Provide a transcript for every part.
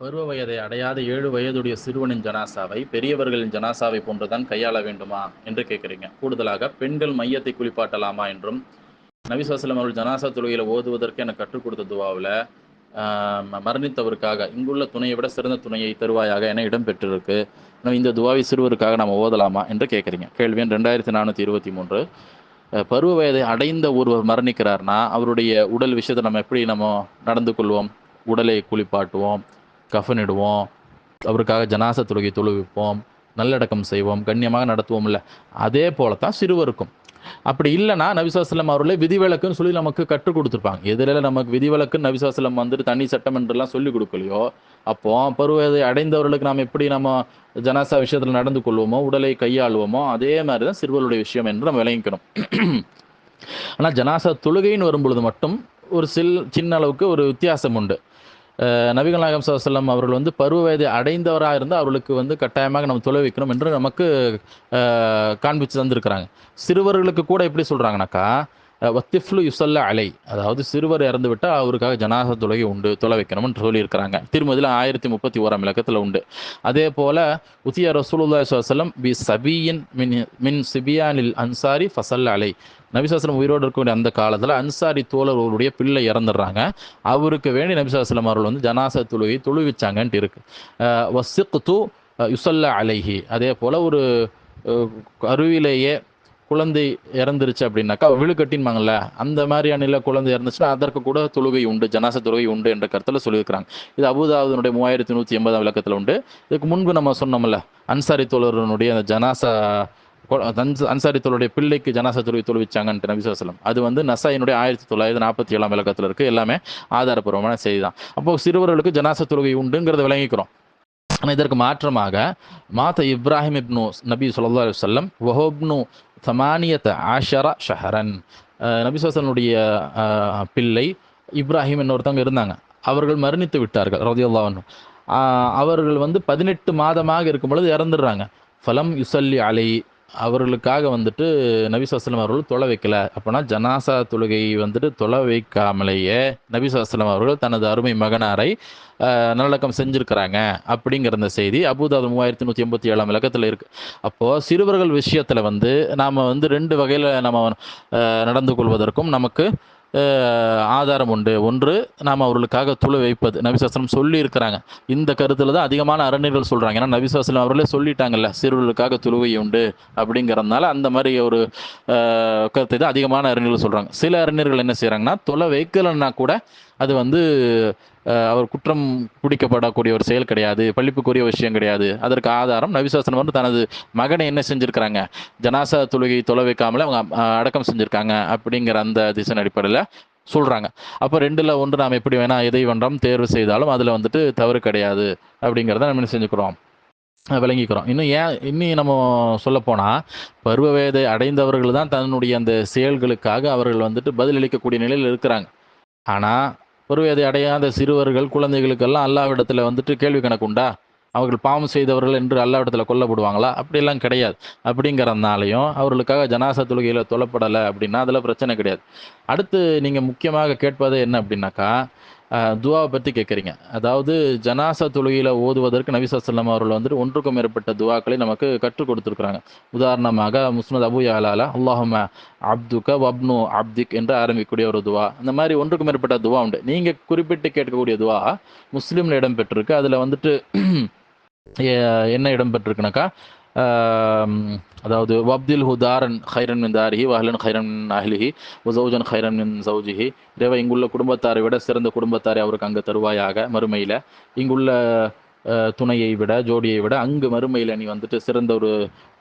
பருவ வயதை அடையாத ஏழு வயதுடைய சிறுவனின் ஜனாசாவை பெரியவர்களின் ஜனாசாவை போன்றுதான் கையாள வேண்டுமா என்று கேட்குறீங்க. கூடுதலாக பெண்கள் மையத்தை குளிப்பாட்டலாமா என்றும் நபிசாஸ்லம் அவர்கள் ஜனாசா தொழுகையில் ஓதுவதற்கு எனக்கு கற்றுக் கொடுத்த துவாவில் மரணித்தவருக்காக இங்குள்ள துணையை விட சிறந்த துணையை தருவாயாக என இடம்பெற்றிருக்கு. இந்த துவாவை சிறுவருக்காக நாம் ஓதலாமா என்று கேட்குறீங்க. கேள்வி எண் ரெண்டாயிரத்தி நானூற்றி இருபத்தி மூன்று. பருவ வயதை அடைந்த ஒருவர் மரணிக்கிறார்னா அவருடைய உடல் விஷயத்தை நம்ம எப்படி நம்ம நடந்து கொள்வோம் உடலை குளிப்பாட்டுவோம். கஃனிடுவோம் அவருக்காக ஜனாச தொழுகை தொழுவிப்போம் நல்லடக்கம் செய்வோம். கண்ணியமாக நடத்துவோம் இல்லை. அதே போல தான் சிறுவருக்கும். அப்படி இல்லைனா நபிசாஸ்லம் அவர்களே விதிவிலக்குன்னு சொல்லி நமக்கு கற்றுக் கொடுத்துருப்பாங்க. எதிரில் நமக்கு விதிவிலக்குன்னு நபிசாஸ்லம் வந்துட்டு தனி சட்டம் என்றெல்லாம் சொல்லி கொடுக்கலையோ அப்போ பருவதை அடைந்தவர்களுக்கு நாம் எப்படி நம்ம ஜனாசா விஷயத்தில் நடந்து கொள்வோமோ உடலை கையாளுவோமோ அதே மாதிரி தான் சிறுவருடைய விஷயம் என்று நம்ம விளங்கிக்கணும். ஆனால் ஜனாசா தொழுகைன்னு வரும்பொழுது மட்டும் ஒரு சில் சின்ன அளவுக்கு ஒரு வித்தியாசம் உண்டு. நபிகள் நாயகம் sallam அவர்கள் வந்து பருவ வயதை அடைந்தவராக இருந்தால் அவர்களுக்கு வந்து கட்டாயமாக நம்ம தொலை வைக்கணும் என்று நமக்கு காண்பிச்சு தந்திருக்கிறாங்க. சிறுவர்களுக்கு கூட எப்படி சொல்கிறாங்கனாக்கா வத்திஃப்லு யுசல்ல அலை. அதாவது சிறுவர் இறந்து விட்டால் அவருக்காக ஜனாச தொழுகை உண்டு தொலை வைக்கணும்னு சொல்லியிருக்கிறாங்க. திருமதியில் ஆயிரத்தி முப்பத்தி ஓராம் இலக்கத்தில் உண்டு. அதே போல் உத்திய ரசூலுல்லா சொல்லம் பி சபியின் மின் மின் சிபியானில் அன்சாரி ஃபசல் அலை. நபிசாஸ்லம் உயிரோடு இருக்கக்கூடிய அந்த காலத்தில் அன்சாரி தோழர்களுடைய பிள்ளை இறந்துடுறாங்க. அவருக்கு வேண்டி நபிசாஸ்லம் அவர்கள் வந்து ஜனாச தொழுகை தொழுவிச்சாங்கன்ட்டு இருக்கு. வசிக் தூ யுசல்ல அலைஹி. அதே போல் ஒரு அருவிலேயே குழந்தை இறந்துருச்சு அப்படின்னாக்கா விழுக்கட்டின்பாங்கல்ல அந்த மாதிரியான குழந்தை இறந்துச்சுன்னா அதற்கு கூட தொழுகை உண்டு ஜனாச தொழுகை உண்டு என்ற கருத்தில் சொல்லியிருக்கிறாங்க. இது அபுதாபுனுடைய மூவாயிரத்தி நூற்றி எண்பதாம் விளக்கத்தில் உண்டு. இதுக்கு முன்பு நம்ம சொன்னோம்ல அன்சாரி தோழருடைய அந்த ஜனாசா அன்சாரி தோழருடைய பிள்ளைக்கு ஜனாசா தொழுகை தொழுவிச்சாங்கன்ட்டு நபிசாசலம் அது வந்து நசாயினுடைய ஆயிரத்தி தொள்ளாயிரத்தி நாற்பத்தி ஏழாம் விளக்கத்தில் இருக்குது எல்லாமே ஆதாரப்பூர்வமான செய்தி தான். சிறுவர்களுக்கு ஜனாசா தொழுகை உண்டுங்கிறத விளங்கிக்கிறோம். ஆனால் இதற்கு மாற்றமாக மாத இப்ராஹிம் இப்னு நபி சொல்லா அலுவலம் வஹோப்னு தமானியத்த ஆஷரா ஷஹரன். அஹ் பிள்ளை இப்ராஹிம் என்னொருத்தவங்க இருந்தாங்க. அவர்கள் மரணித்து விட்டார்கள் ரதியுல்லாவன் அவர்கள் வந்து பதினெட்டு மாதமாக இருக்கும் பொழுது இறந்துடுறாங்க. ஃபலம் யுசல்லி அலை அவர்களுக்காக வந்துட்டு நபிசாஸ்லம் அவர்கள் தொலை வைக்கல. அப்போனா ஜனாசா தொழுகையை வந்துட்டு தொலை வைக்காமலேயே நபிசாஸ்லம் அவர்கள் தனது அருமை மகனாரை நல்லடக்கம் செஞ்சுருக்கிறாங்க அப்படிங்கிற அந்த செய்தி அபுதாபு மூவாயிரத்தி நூற்றி எண்பத்தி ஏழாம் இலக்கத்தில் இருக்கு. அப்போது சிறுவர்கள் விஷயத்தில் வந்து நாம் வந்து ரெண்டு வகையில் நம்ம நடந்து கொள்வதற்கும் நமக்கு ஆதாரம் உண்டு. ஒன்று நாம் அவர்களுக்காக துளை வைப்பது. நபிசாஸ்லம் சொல்லி இருக்கிறாங்க இந்த கருத்தில் தான் அதிகமான அறிஞர்கள் சொல்கிறாங்க ஏன்னா நபிசாஸ்லம் அவர்களே சொல்லிட்டாங்கல்ல சிறுவர்களுக்காக துளுவை உண்டு அப்படிங்கிறதுனால அந்த மாதிரி ஒரு கருத்தை தான் அதிகமான அறிஞர்கள் சொல்கிறாங்க சில அறிஞர்கள் என்ன செய்கிறாங்கன்னா துளை வைக்கலைன்னா கூட அது வந்து அவர் குற்றம் பிடிக்கப்படக்கூடிய ஒரு செயல் கிடையாது பழிப்புக்குரிய விஷயம் கிடையாது. அதற்கு ஆதாரம் நவிசாசனம் வந்து தனது மகனை என்ன செஞ்சுருக்கிறாங்க? ஜனாசா தொழுகை தொலை வைக்காமலே அவங்க அடக்கம் செஞ்சுருக்காங்க அப்படிங்கிற அந்த திசையின் அடிப்படையில் சொல்கிறாங்க அப்போ ரெண்டில் ஒன்று நாம் எப்படி வேணால் எதை வேண்டாம் தேர்வு செய்தாலும் அதில் வந்துட்டு தவறு கிடையாது அப்படிங்கிறத நம்ம என்ன செஞ்சுக்கிறோம்? விளங்கிக்கிறோம். இன்னும் ஏன் இன்னும் நம்ம சொல்லப்போனால் பருவ வயதை அடைந்தவர்கள் தான் தன்னுடைய அந்த செயல்களுக்காக அவர்கள் வந்துட்டு பதிலளிக்கக்கூடிய நிலையில் இருக்கிறாங்க. ஆனால் ஒருவேதை அடையாத சிறுவர்கள் குழந்தைகளுக்கெல்லாம் அல்லாவிடத்தில் வந்துட்டு கேள்வி கணக்குண்டா? அவர்கள் பாவம் செய்தவர்கள் என்று அல்லாவிடத்தில் கொல்லப்படுவாங்களா? அப்படிலாம் கிடையாது. அப்படிங்கிறதுனாலையும் அவர்களுக்காக ஜனாசா தொழுகையில் தொல்லப்படலை அப்படின்னா அதில் பிரச்சனை கிடையாது. அடுத்து நீங்கள் முக்கியமாக கேட்பது என்ன அப்படின்னாக்கா துவாவை பற்றி கேட்குறீங்க அதாவது ஜனாசா தொழுகையில் ஓதுவதற்கு நபிசாஸ்லாம் அவர்கள் வந்துட்டு ஒன்றுக்கும் மேற்பட்ட துவாக்களை நமக்கு கற்றுக் கொடுத்துருக்குறாங்க. உதாரணமாக முஸ்மத் அபு யாலாலா அல்லாஹம அப்துக வப்னு அப்திக் என்று ஆரம்பிக்கக்கூடிய ஒரு துவா. அந்த மாதிரி ஒன்றுக்கும் மேற்பட்ட துவா உண்டு. நீங்கள் குறிப்பிட்டு கேட்கக்கூடிய துவா முஸ்லீமில் இடம்பெற்றிருக்கு. அதில் வந்துட்டு என்ன இடம்பெற்றிருக்குனாக்கா ஆம், அதாவது வப்தில் ஹுதாரன் ஹைரன் மின் தாரிஹி வஹலன் ஹைரன் மின் அஹ்லிஹி உசௌஜன் ஹைரன் மின் சௌஜிஹி. இறைவா இங்குள்ள குடும்பத்தாரை விட சிறந்த குடும்பத்தாரை அவருக்கு அங்கே தருவாயாக மறுமையில். இங்குள்ள துணையை விட ஜோடியை விட அங்கு மறுமையில் நீ வந்துட்டு சிறந்த ஒரு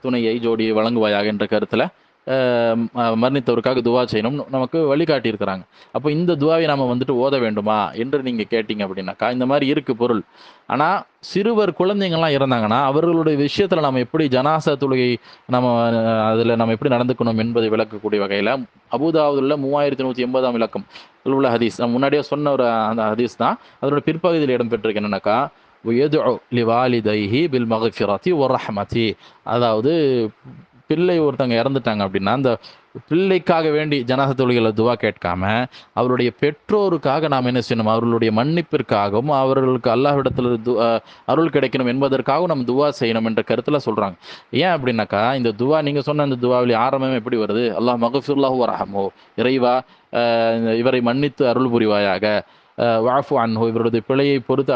துணையை ஜோடியை வழங்குவாயாக என்ற கருத்தில் மரணித்தவருக்காக துவா செய்யணும்னு நமக்கு வழிகாட்டியிருக்கிறாங்க. அப்போ இந்த துவாவை நாம் வந்துட்டு ஓத வேண்டுமா என்று நீங்கள் கேட்டீங்க அப்படின்னாக்கா இந்த மாதிரி இருக்குது பொருள். ஆனால் சிறுவர் குழந்தைங்கள்லாம் இருந்தாங்கன்னா அவர்களுடைய விஷயத்தில் நம்ம எப்படி ஜனாச தொழுகை நம்ம அதில் நம்ம எப்படி நடந்துக்கணும் என்பதை விளக்கக்கூடிய வகையில் அபுதாபுதுள்ள மூவாயிரத்தி நூற்றி எண்பதாம் விளக்கம் உள்ள ஹதீஸ். நம்ம முன்னாடியே சொன்ன ஒரு அந்த ஹதீஸ் தான். அதனுடைய பிற்பகுதியில் இடம்பெற்றிருக்கு என்னன்னாக்கா லிவாலிதைஹி பில் மகஃபிராத்தி ஒர் ரஹமதி அதாவது பிள்ளை ஒருத்தவங்க இறந்துட்டாங்க அப்படின்னா அந்த பிள்ளைக்காக வேண்டி ஜனாசா தொழுகையில் துவா கேட்காம அவருடைய பெற்றோருக்காக நாம் என்ன செய்யணும்? அவர்களுடைய மன்னிப்பிற்காகவும் அவர்களுக்கு அல்லாஹ்விடத்தில் து அருள் கிடைக்கணும் என்பதற்காகவும் நம்ம துவா செய்யணும் என்ற கருத்தில் சொல்கிறாங்க ஏன் அப்படின்னாக்கா இந்த துவா நீங்கள் சொன்ன அந்த துவாவில் ஆரம்பம் எப்படி வருது? அல்லாஹ் மகஃபுல்லாஹூ வரஹமோ இறைவா இவரை மன்னித்து அருள் புரிவாயாக. வாஃபு அன்ஹோ இவருடைய பிழையை பொறுத்து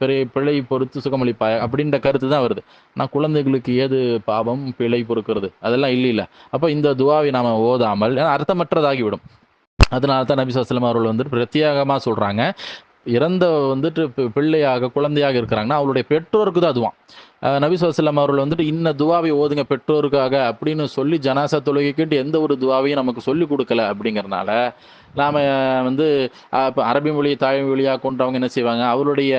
பிழை பிழையை பொறுத்து சுகமளிப்பாய் அப்படின்ற கருத்து தான் வருது. ஆனால் குழந்தைகளுக்கு ஏது பாவம் பிழை பொறுக்கிறது? அதெல்லாம் இல்லை இல்லை அப்போ இந்த துவாவை நாம் ஓதாமல் ஏன்னா அர்த்தமற்றதாகிவிடும். அதனால தான் நபி சொல்லாம் அவர்கள் வந்துட்டு பிரத்யேகமாக சொல்கிறாங்க இறந்த வந்துட்டு பிள்ளையாக குழந்தையாக இருக்கிறாங்கன்னா அவருடைய பெற்றோருக்கு தான் அதுவான் அஹ் நபி சொல்லாம் அவர்கள் வந்துட்டு இன்ன துவாவை ஓதுங்க பெற்றோருக்காக அப்படின்னு சொல்லி ஜனாசா தொழுகைக்கிட்டு எந்த ஒரு துவாவையும் நமக்கு சொல்லி கொடுக்கல அப்படிங்கிறனால நாம் வந்து இப்போ அரபி மொழியை தாய்மொழியாக கொண்டவங்க என்ன செய்வாங்க? அவருடைய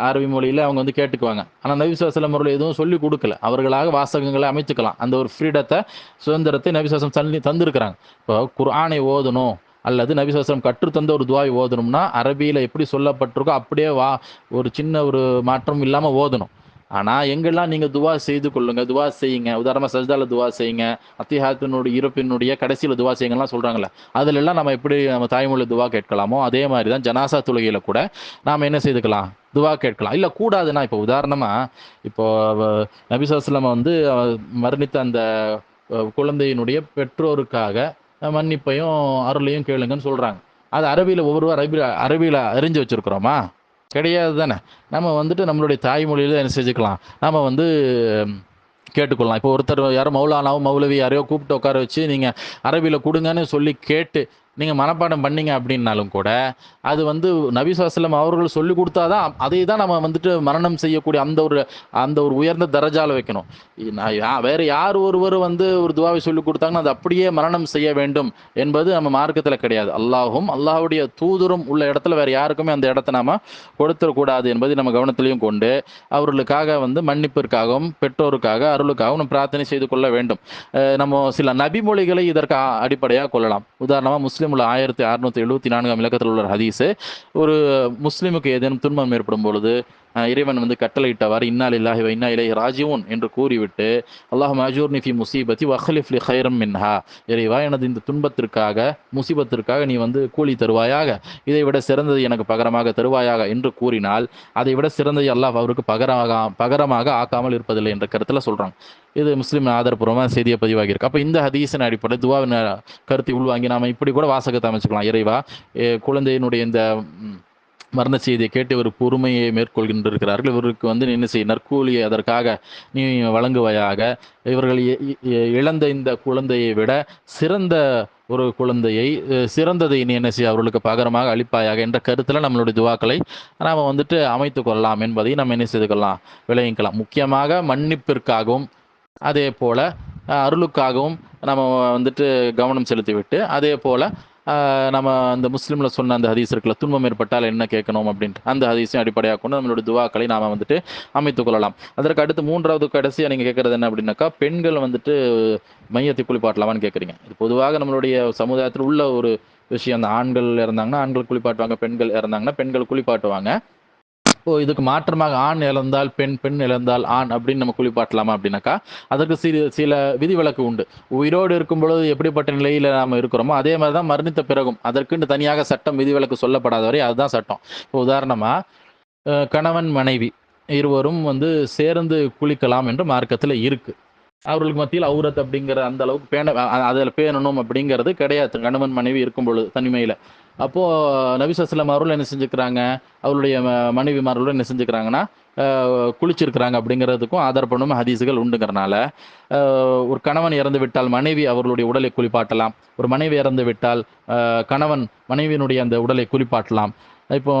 அரபி மொழியில் அவங்க வந்து கேட்டுக்குவாங்க. ஆனால் நபிசுவாசலம் அவர்கள் எதுவும் சொல்லி கொடுக்கல. அவர்களாக வாசகங்களை அமைத்துக்கலாம். அந்த ஒரு ஃப்ரீடத்தை சுதந்திரத்தை நபி தள்ளி தந்திருக்கிறாங்க. இப்போ குர்ஆனை ஓதணும் அல்லது நபிசாஸ்திரம் கற்றுத்தந்த ஒரு துவாவை ஓதணும்னா அரபியில் எப்படி சொல்லப்பட்டிருக்கோ அப்படியே வா ஒரு சின்ன ஒரு மாற்றம் இல்லாமல் ஓதணும். ஆனால் எங்கெல்லாம் நீங்கள் துவா செய்து கொள்ளுங்க துவா செய்யுங்க உதாரணமாக சஜ்தாவில் துவா செய்யுங்க அத்திஹாத்தினுடைய இருப்பினுடைய கடைசியில் துவா செய்யுங்கலாம் சொல்கிறாங்களே அதிலெல்லாம் நம்ம எப்படி நம்ம தாய்மொழி துவா கேட்கலாமோ அதே மாதிரி தான் ஜனாசா தொழுகையில் கூட நாம் என்ன செய்துக்கலாம்? துவா கேட்கலாம். இல்லை கூடாதுன்னா இப்போ உதாரணமாக இப்போ நபிசாஸ்லம் வந்து மரணித்த அந்த குழந்தையினுடைய பெற்றோருக்காக மன்னிப்பையும் அருளையும் கேளுங்கன்னு சொல்கிறாங்க அது அரபியில் ஒவ்வொரு அரபி அரபியில் அறிஞ்சு வச்சுருக்குறோமா? கிடையாது தானே. நம்ம வந்துட்டு நம்மளுடைய தாய்மொழியில் என்ன செஞ்சுக்கலாம்? நம்ம வந்து கேட்டுக்கொள்ளலாம். இப்போ ஒருத்தர் யாரோ மௌலானாவோ மௌலவி யாரையோ கூப்பிட்டு உட்கார வச்சு நீங்கள் அரபியில் கொடுங்கன்னு சொல்லி கேட்டு நீங்கள் மனப்பாடம் பண்ணீங்க அப்படின்னாலும் கூட அது வந்து நபி சொல்லாம் அவர்கள் சொல்லி கொடுத்தாதான் அதை தான் நம்ம வந்துட்டு மரணம் செய்யக்கூடிய அந்த ஒரு அந்த ஒரு உயர்ந்த தரஜால வைக்கணும். நான் வேற யார் ஒருவர் வந்து ஒரு துவாவை சொல்லி கொடுத்தாங்கன்னா அது அப்படியே மரணம் செய்ய வேண்டும் என்பது நம்ம மார்க்கத்தில் கிடையாது. அல்லாஹும் அல்லாஹ்வுடைய தூதரும் உள்ள இடத்துல வேற யாருக்குமே அந்த இடத்த நாம கொடுத்துடக்கூடாது என்பதை நம்ம கவனத்திலையும் கொண்டு அவர்களுக்காக வந்து மன்னிப்பிற்காகவும் பெற்றோருக்காக அருளுக்காகவும் நம்ம பிரார்த்தனை செய்து கொள்ள வேண்டும். நம்ம சில நபிமொழிகளை இதற்கு அடிப்படையாக கொள்ளலாம். உதாரணமாக முஸ்லீமில் ஆயிரத்தி அறுநூத்தி எழுபத்தி நான்காம் இலக்கத்தில் உள்ள ஹதீஸு. ஒரு முஸ்லீமுக்கு ஏதேனும் துன்பம் ஏற்படும் பொழுது இறைவன் வந்து கட்டளையிட்டவாறு இன்னா இல்லாஹி இன்னா இலை ராஜீவன் என்று கூறிவிட்டு அல்லாஹ் மஜூர் நிஃபி முசீபத்தி வஹலிஃப்லி ஹைரம் மின்ஹா. இறைவா எனது இந்த துன்பத்திற்காக முசீபத்திற்காக நீ வந்து கூலி தருவாயாக இதை விட சிறந்தது எனக்கு பகரமாக தருவாயாக என்று கூறினால் அதை விட சிறந்ததை அல்லாஹ் அவருக்கு பகரமாக பகரமாக ஆக்காமல் இருப்பதில்லை என்ற கருத்தில் சொல்கிறாங்க இது முஸ்லீம் ஆதரப்பூர்வமாக செய்தியை பதிவாகியிருக்கு. அப்போ இந்த ஹதீஸின் அடிப்படை துவாவின் கருத்தை உள்வாங்கி நாம் இப்படி கூட வாசகத்தை அமைச்சுக்கலாம். இறைவா எ, குழந்தையினுடைய இந்த மரண செய்தியை கேட்டு இவர் பொறுமையை மேற்கொள்கின்றிருக்கிறார்கள். இவருக்கு வந்து என்ன செய்ய நற்கூலியை அதற்காக நீ வழங்குவையாக. இவர்கள் இழந்த இந்த குழந்தையை விட சிறந்த ஒரு குழந்தையை சிறந்ததை நீ என்ன செய்ய அவர்களுக்கு பகரமாக அளிப்பாயாக என்ற கருத்தில் நம்மளுடைய துவாக்களை நாம் வந்துட்டு அமைத்து கொள்ளலாம் என்பதை நம்ம என்ன செய்து கொள்ளலாம் விளைவிக்கலாம் முக்கியமாக மன்னிப்பிற்காகவும் அதே போல் அருளுக்காகவும் நம்ம வந்துட்டு கவனம் செலுத்திவிட்டு அதே போல் நம்ம அந்த முஸ்லீமில் சொன்ன அந்த ஹதீஸ் இருக்குல்ல துன்பம் ஏற்பட்டால் என்ன கேட்கணும்? அப்படின்ட்டு அந்த ஹதீஸையும் அடிப்படையாக கொண்டு நம்மளுடைய துவாக்களை நாம் வந்துட்டு அமைத்து கொள்ளலாம். அதற்கு அடுத்து மூன்றாவது கடைசியாக நீங்கள் கேட்குறது என்ன அப்படின்னாக்கா பெண்கள் வந்துட்டு மையத்தை குளிப்பாட்டலாமான்னு கேட்குறீங்க. இது பொதுவாக நம்மளுடைய சமுதாயத்தில் உள்ள ஒரு விஷயம் அந்த ஆண்கள் இறந்தாங்கன்னா ஆண்கள் குளிப்பாட்டுவாங்க பெண்கள் இறந்தாங்கன்னா பெண்கள் குளிப்பாட்டுவாங்க. இப்போ இதுக்கு மாற்றமாக ஆண் இழந்தால் பெண் பெண் இழந்தால் ஆண் அப்படின்னு நம்ம குளிப்பாட்டலாமா அப்படின்னாக்கா அதற்கு சில சில விதிவிலக்கு உண்டு. உயிரோடு இருக்கும் பொழுது எப்படிப்பட்ட நிலையில் நாம் இருக்கிறோமோ அதே மாதிரி தான் மரணித்த பிறகும் அதற்குன்னு தனியாக சட்டம் விதிவிலக்கு சொல்லப்படாத வரை அதுதான் சட்டம். இப்போ உதாரணமாக கணவன் மனைவி இருவரும் வந்து சேர்ந்து குளிக்கலாம் என்று மார்க்கத்தில் இருக்கு. அவர்களுக்கு மத்தியில் அவுரத் அப்படிங்கிற அந்த அளவுக்கு பேண அதில் பேணணும் அப்படிங்கிறது கிடையாது. கணவன் மனைவி இருக்கும் பொழுது தனிமையில். அப்போது நபிசஸ்லாம் அவர்கள் என்ன செஞ்சுக்கிறாங்க? அவருடைய மனைவிமார்களும் என்ன செஞ்சுக்கிறாங்கன்னா குளிச்சிருக்கிறாங்க அப்படிங்கிறதுக்கும் ஆதாரப்படும் ஹதீஸுகள் உண்டுங்கிறனால. ஒரு கணவன் இறந்து விட்டால் மனைவி அவர்களுடைய உடலை குளிப்பாட்டலாம். ஒரு மனைவி இறந்து விட்டால் கணவன் மனைவியினுடைய அந்த உடலை குளிப்பாட்டலாம். இப்போ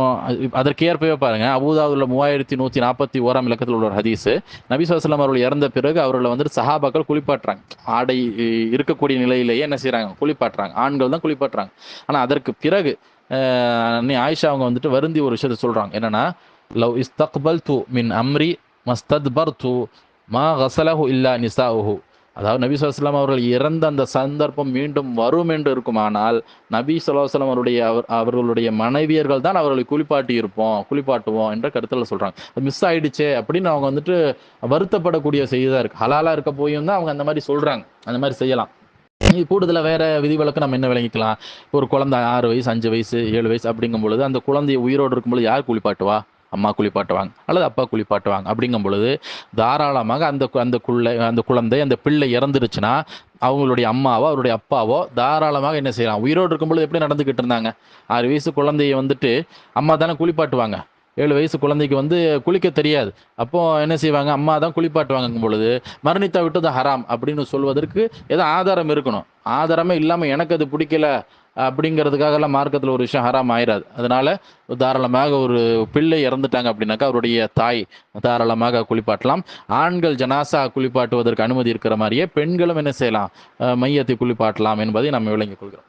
அதற்கேற்பவே பாருங்க அபுதாவுல மூவாயிரத்தி நூற்றி நாற்பத்தி ஓராம் இலக்கத்தில் உள்ள ஒரு ஹதீஸு. நபிசுவலாம் அவர்கள் இறந்த பிறகு அவர்களை வந்துட்டு சஹாபாக்கள் குளிப்பாட்டுறாங்க. ஆடை இருக்கக்கூடிய நிலையிலேயே என்ன செய்கிறாங்க குளிப்பாட்டுறாங்க. ஆண்கள் தான் குளிப்பாட்டுறாங்க. ஆனால் அதற்கு பிறகு அன்னை ஆயிஷா அவங்க வந்துட்டு வருந்தி ஒரு விஷயத்த சொல்றாங்க. என்னன்னா லவ் இஸ்தக்பல் து மின் அம்ரி மஸ்தத்பர் து மா ஹசலஹு இல்லா நிசாஹு அதாவது நபி சொல்லாஸ்லாம் அவர்கள் இறந்த அந்த சந்தர்ப்பம் மீண்டும் வரும் என்று இருக்குமானால் நபி சொல்லாஸ்லாம் அவருடைய அவர் அவர்களுடைய மனைவியர்கள் தான் அவர்களை குளிப்பாட்டி இருப்போம் குளிப்பாட்டுவோம் என்ற கருத்தில் சொல்கிறாங்க மிஸ் ஆயிடுச்சே அப்படின்னு அவங்க வந்துட்டு வருத்தப்படக்கூடிய செய்தி தான் இருக்கு. ஹலாலா இருக்க போயும் தான் அவங்க அந்த மாதிரி சொல்கிறாங்க அந்த மாதிரி செய்யலாம். இது கூடுதலாக வேற விதிவிலக்கு நம்ம என்ன விளங்கிக்கலாம்? ஒரு குழந்தை ஆறு வயசு அஞ்சு வயசு ஏழு வயசு அப்படிங்கும் பொழுது அந்த குழந்தைய உயிரோடு இருக்கும்பொழுது யார் குளிப்பாட்டுவா? அம்மா குளிப்பாட்டுவாங்க அல்லது அப்பா குளிப்பாட்டுவாங்க. அப்படிங்கும் பொழுது தாராளமாக அந்த கு- அந்த குள்ளை அந்த குழந்தை அந்த பிள்ளை இறந்துருச்சுன்னா அவங்களுடைய அம்மாவோ அவருடைய அப்பாவோ தாராளமாக என்ன செய்யலாம். உயிரோடு இருக்கும்பொழுது எப்படி நடந்துக்கிட்டு இருந்தாங்க? ஆறு வயசு குழந்தைய வந்துட்டு அம்மா தானே குளிப்பாட்டுவாங்க. ஏழு வயசு குழந்தைக்கு வந்து குளிக்க தெரியாது. அப்போ என்ன செய்வாங்க? அம்மா தான் குளிப்பாட்டுவாங்கும் பொழுது மரணித்தா விட்டது ஹராம் அப்படின்னு சொல்வதற்கு ஏதோ ஆதாரம் இருக்கணும். ஆதாரமே இல்லாமல் எனக்கு அது பிடிக்கல. அப்படிங்கிறதுக்காகலாம் மார்க்கத்தில் ஒரு விஷயம் ஹராம் ஆயிராது. அதனால தாராளமாக ஒரு பிள்ளை இறந்துட்டாங்க அப்படின்னாக்கா அவருடைய தாய் தாராளமாக குளிப்பாட்டலாம். ஆண்கள் ஜனாசா குளிப்பாட்டுவதற்கு அனுமதி இருக்கிற மாதிரியே பெண்களும் என்ன செய்யலாம்? மையத்தை குளிப்பாட்டலாம் என்பதை நம்ம விளங்கிக் கொள்கிறோம்.